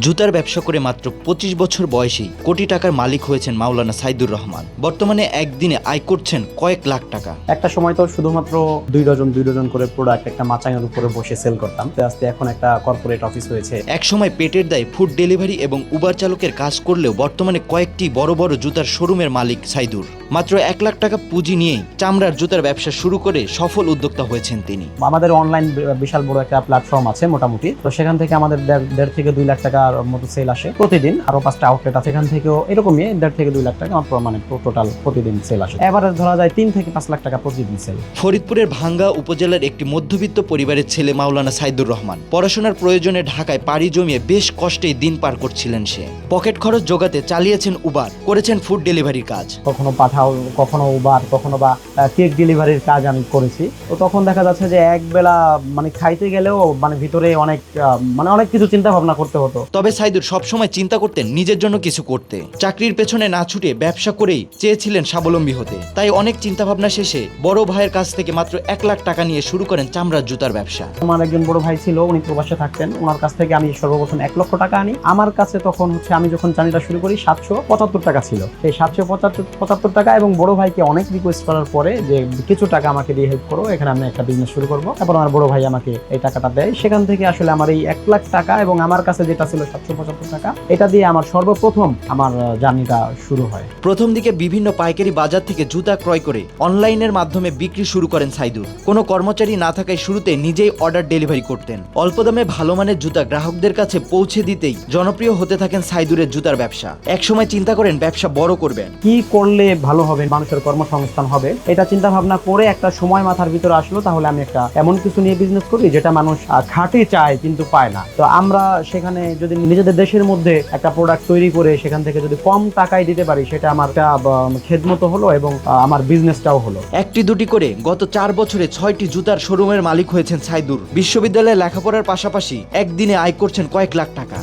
জুতার ব্যবসা করে মাত্র পঁচিশ বছর বয়সেই কোটি টাকার মালিক হয়েছেন মাওলানা সাইদুর রহমান। বর্তমানে একদিনে আয় করছেন কয়েক লাখ টাকা। একটা সময় তো শুধুমাত্র দুই ডজন দুই ডজন করে প্রোডাক্ট একটা মাচাঙের উপরে বসে সেল করতাম। আস্তে আস্তে এখন একটা কর্পোরেট অফিস হয়েছে। একসময় পেটের দায়ে ফুড ডেলিভারি এবং উবার চালকের কাজ করলেও বর্তমানে কয়েকটি বড় বড় জুতার শোরুমের মালিক সাইদুর। মাত্র এক লাখ টাকা পুঁজি নিয়েই চামড়ার জুতার ব্যবসা শুরু করে সফল উদ্যোক্তা হয়েছেন তিনি। আমাদের অনলাইন বিশাল বড় একটা প্ল্যাটফর্ম আছে মোটামুটি। তো সেখান থেকে আমাদের দেড়- থেকে দুই লাখ টাকার মতো সেল আসে প্রতিদিন। আরও পাঁচটা আউটলেট আছে এখান থেকেও এরকমই দেড় থেকে দুই লাখ টাকা আমার মানে টোটাল প্রতিদিন সেল আসে। এবারে ধরা যায় তিন থেকে পাঁচ লাখ টাকা প্রতিদিন সেল ফরিদপুরের ভাঙ্গা উপজেলার একটি মধ্যবিত্ত পরিবারের ছেলে মাওলানা সাইদুর রহমান। পড়াশোনার প্রয়োজনে ঢাকায় পাড়ি জমিয়ে বেশ কষ্টেই দিন পার করছিলেন সে। পকেট খরচ জোগাতে চালিয়েছেন উবার করেছেন ফুড ডেলিভারির কাজ। কখনো পাঠাও কখনো উবার কখনো বা কেক ডেলিভারির কাজ আমি করেছি। তো তখন দেখা যাচ্ছে যে এক বেলা মানে খাইতে গেলেও মানে ভিতরে অনেক মানে অনেক কিছু চিন্তা ভাবনা করতে হতো। তবে সাইদুর সবসময় চিন্তা করতেন নিজের জন্য কিছু করতে। চাকরির পেছনে না ছুটে ব্যবসা করেই চেয়েছিলেন স্বাবলম্বী হতে। তাই অনেক চিন্তাভাবনা শেষে বড় ভাইয়ের কাছ থেকে মাত্র এক লাখ টাকা নিয়ে শুরু করেন চামড়ার জুতার ব্যবসা। আমার একজন বড় ভাই ছিল, উনি প্রবাসে থাকতেন। ওনার কাছ থেকে আমি সর্বপ্রথম এক লক্ষ টাকা আনি। আমার কাছে তখন হচ্ছে আমি যখন চাকরিটা শুরু করি, সাতশো পঁচাত্তর টাকা ছিল। সেই সাতশো পঁচাত্তর টাকা এবং বড় ভাইকে অনেক রিকোয়েস্ট করার পরে যে, কিছু টাকা আমাকে দিয়ে হেল্প করো, এখানে আমি একটা বিজনেস শুরু করব। তারপর আমার বড় ভাই আমাকে এই টাকাটা দেয়। সেখান থেকে আসলে আমার এই এক লাখ টাকা এবং আমার কাছে যেটা ছিল সাতশো পঁচাত্তর টাকা। এটা দিয়ে আমার সর্বপ্রথম আমার জার্নিটা শুরু হয়। প্রথম দিকে বিভিন্ন পাইকারি বাজার থেকে জুতা ক্রয় করে অনলাইনের মাধ্যমে বিক্রি শুরু করেন সাইদুর। কোনো কর্মচারী না থাকায় শুরুতে নিজেই অর্ডার ডেলিভারি করতেন। অল্প দামে ভালো মানের জুতা গ্রাহকদের কাছে পৌঁছে দিতেই জনপ্রিয় হতে থাকেন সাইদুরের জুতার ব্যবসা। একসময় চিন্তা করেন ব্যবসা বড় করবেন। কি করলে ভালো হবে মানুষের কর্মসংস্থান হবে এটা চিন্তা ভাবনা করে একটা সময় মাথার ভিতরে আসলো তাহলে আমি একটা এমন কিছু নিয়ে বিজনেস করি যেটা মানুষ খাঁটি চায় কিন্তু পায় না। তো আমরা সেখানে যদি নিজেদের দেশের মধ্যে একটা প্রোডাক্ট তৈরি করে সেখান থেকে যদি কম টাকায় দিতে পারি, সেটা আমার একটা মতো হলো এবং আমার বিজনেসটাও হলো। একটি দুটি করে গত চার বছরে ছয়টি জুতার শোরুমের মালিক হয়েছেন সাইদুর। বিশ্ববিদ্যালয়ে লেখাপড়ার পাশাপাশি একদিনে আয় করছেন কয়েক লাখ টাকা।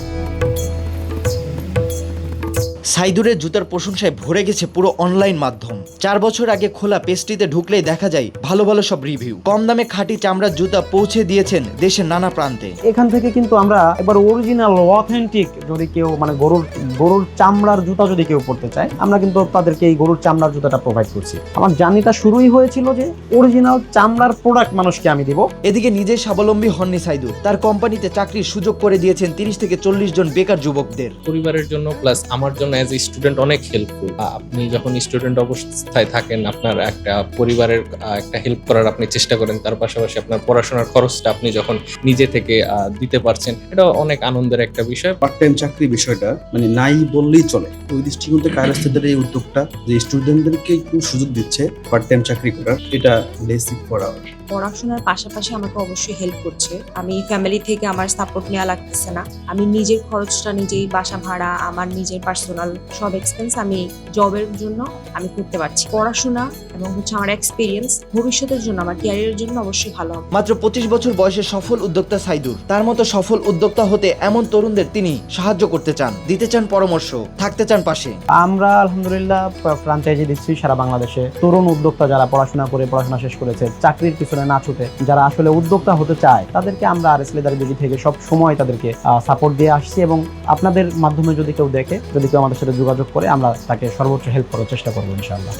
সাইদুরের জুতার প্রশংসায় ভরে গেছে পুরো অনলাইন মাধ্যম। চার বছর আগে খোলা পেস্ট্রিতে ঢুকলেই দেখা যায় ভালো ভালো সব রিভিউ কম দামে খাঁটি চামড়ার জুতা পৌঁছে দিয়েছেন দেশের নানা প্রান্তে। এখান থেকে কিন্তু আমরা এবার অরিজিনাল অথেন্টিক যদি কেউ মানে গরুর গরুর চামড়ার জুতা যদি কেউ পড়তে চায় আমরা কিন্তু তাদেরকে এই গরুর চামড়ার জুতাটা প্রোভাইড করছি। আমার জার্নিটা শুরুই হয়েছিল যে অরিজিনাল চামড়ার প্রোডাক্ট মানুষকে আমি দিব। এদিকে নিজে স্বাবলম্বী হননি সাইদুর। তার কোম্পানিতে চাকরির সুযোগ করে দিয়েছেন তিরিশ থেকে চল্লিশ জন বেকার যুবকদের। পরিবারের জন্য প্লাস আমার জন্য অ্যাজ এ স্টুডেন্ট অনেক হেল্পফুল আপনি যখন স্টুডেন্ট অবস্থায় থাকেন আপনার একটা পরিবারের একটা হেল্প করার আপনি চেষ্টা করেন তার পাশাপাশি আপনার পড়াশোনার খরচটা আপনি যখন নিজে থেকে দিতে পারছেন এটা অনেক আনন্দের একটা বিষয়। পার্ট টাইম চাকরি বিষয়টা মানে নাই বললেই চলে। ওই দৃষ্টিকোণ থেকে কায়রাস্তাদের এই উদ্যোগটা যে স্টুডেন্টদেরকে একটু সুযোগ দিচ্ছে পার্ট টাইম চাকরি করার এটা বেসিক করা। পড়াশোনার পাশাপাশি আমাকে অবশ্যই হেল্প করছে। আমি ফ্যামিলি থেকে আমার সাপোর্ট নেওয়া লাগতেছে না। আমি নিজের খরচটা নিজেই বাসা ভাড়া আমার নিজের পার্সোনাল সব এক্সপেন্স আমি জবের জন্য আমি করতে পারছি। পড়াশোনা এবং হচ্ছে আমার এক্সপিরিয়েন্স ভবিষ্যতের জন্য আমার ক্যারিয়ারের জন্য অবশ্যই ভালো হবে। মাত্র পঁচিশ বছর বয়সে সফল উদ্যোক্তা সাইদুর তার মতো সফল উদ্যোক্তা হতে এমন তরুণদের তিনি সাহায্য করতে চান দিতে চান পরামর্শ থাকতে চান পাশে। আমরা আলহামদুলিল্লাহ ফ্রাঞ্চাইজি দিচ্ছি সারা বাংলাদেশে। তরুণ উদ্যোক্তা যারা পড়াশোনা করে পড়াশোনা শেষ করেছে চাকরির পিছনে না ছুটে যারা আসলে উদ্যোক্তা হতে চায় তাদেরকে আমরা আর এস লেদার থেকে সব সময় তাদেরকে সাপোর্ট দিয়ে আসছি এবং আপনাদের মাধ্যমে যদি কেউ দেখে যদি কেউ আমাদের সাথে যোগাযোগ করে আমরা তাকে সর্বোচ্চ হেল্প করার চেষ্টা করব ইনশাআল্লাহ।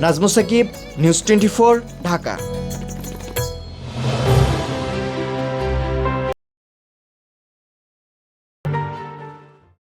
Nazmus Sakib news twenty Dhaka.